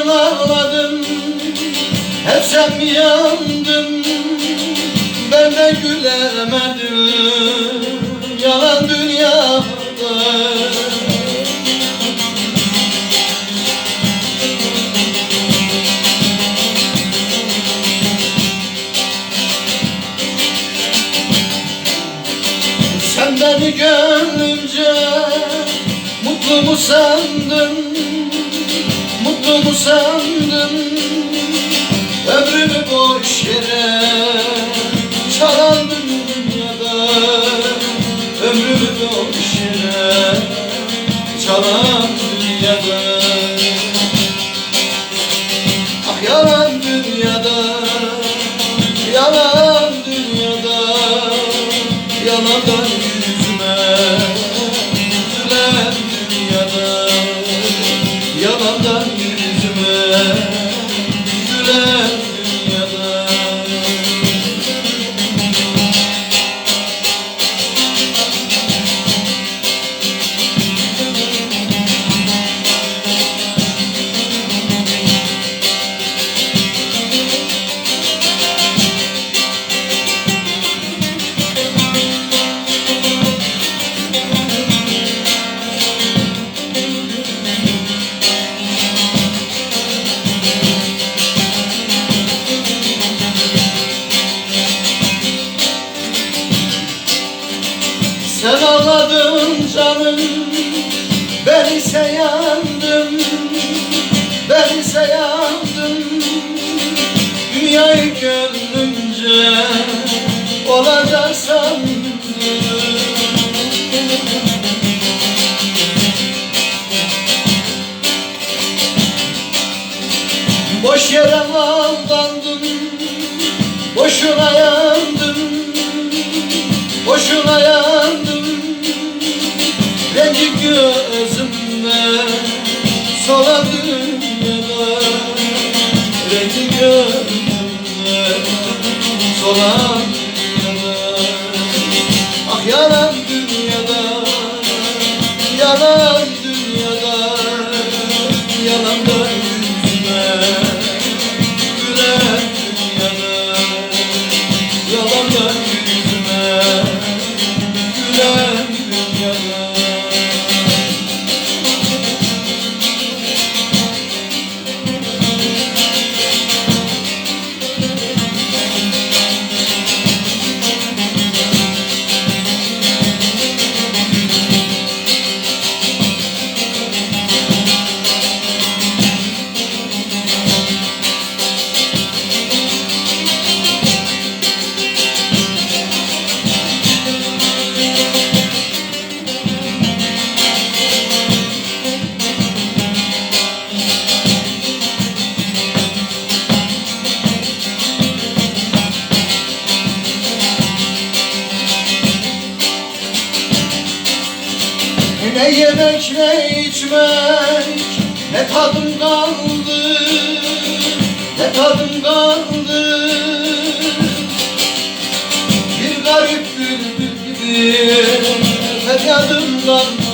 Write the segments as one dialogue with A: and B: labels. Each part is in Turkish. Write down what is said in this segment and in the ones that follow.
A: yandım yandım Ben de gülemedim Yalan dünyada. Sen beni gönlümce Mutlu mu sandın Mutlu mu sandın Ömrümü boş yere Çalan dünyada. Ömrümü boş yere Çalan ağladın canım Ben ise yandım Ben ise yandım. Dünyayı gönlümce Olacak sandım Boş yere aldandım Boşuna yandım Rengi gözümde Sola Yemek ne içmek Ne tadım kaldı Ne tadım kaldı. Bir garip bülbül gibi Feryadım kaldı.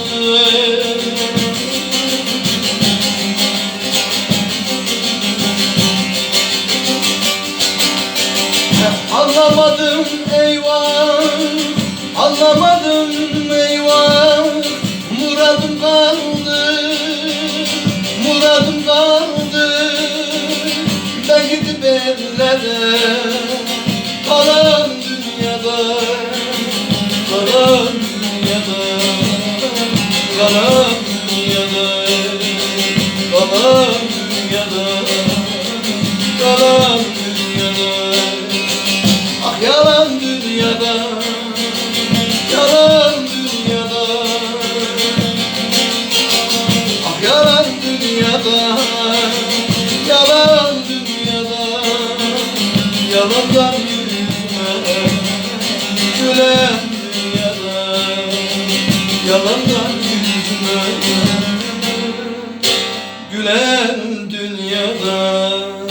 A: Anlamadım eyvah Anlamadım Kalan dünyada Kalan dünyada Kalan Yalandan yüzüme Gülen dünyada Yalandan yüzüme Gülen dünyada